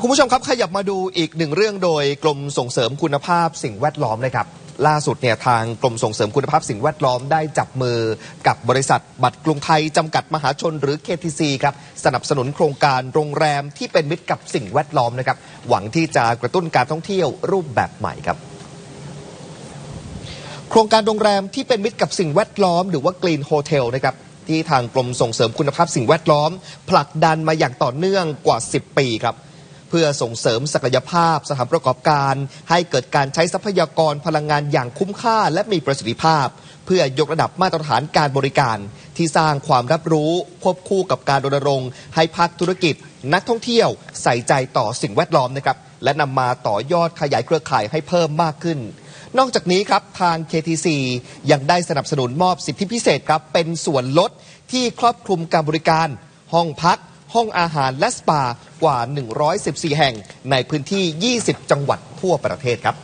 คุณผู้ชมครับขยับมาดูอีกหนึ่งเรื่องโดยกรมส่งเสริมคุณภาพสิ่งแวดล้อมนะครับ ล่าสุดเนี่ยทางกรมส่งเสริมคุณภาพสิ่งแวดล้อมได้จับมือกับบริษัทบัตรกรุงไทย จำกัดมหาชนหรือ KTC ครับสนับสนุนโครงการโรงแรมที่เป็นมิตรกับสิ่งแวดล้อมนะครับ หวังที่จะกระตุ้นการท่องเที่ยวรูปแบบใหม่ครับโครงการโรงแรมที่เป็นมิตรกับสิ่งแวดล้อม หรือว่า Green Hotel นะครับที่ทางกรมส่งเสริมคุณภาพสิ่งแวดล้อม ผลักดันมาอย่างต่อเนื่องกว่า 10 ปีครับ พื่อส่งเสริมศักยภาพสถานประกอบการ ให้เกิดการใช้ทรัพยากรพลังงานอย่างคุ้มค่าและมีประสิทธิภาพ เพื่อยกระดับมาตรฐานการบริการ ที่สร้างความรับรู้ควบคู่กับการรณรงค์ ให้ภาคธุรกิจ นักท่องเที่ยว ใส่ใจต่อสิ่งแวดล้อมนะครับและนำมาต่อยอดขยายเครือข่ายให้เพิ่มมากขึ้นนอกจากนี้ครับทาง KTC ยังได้สนับสนุนมอบสิทธิพิเศษครับเป็นส่วนลดที่ครอบคลุมการบริการ ห้องพัก ห้องอาหารและสปากว่า 114 แห่งในพื้นที่ 20 จังหวัดทั่วประเทศครับ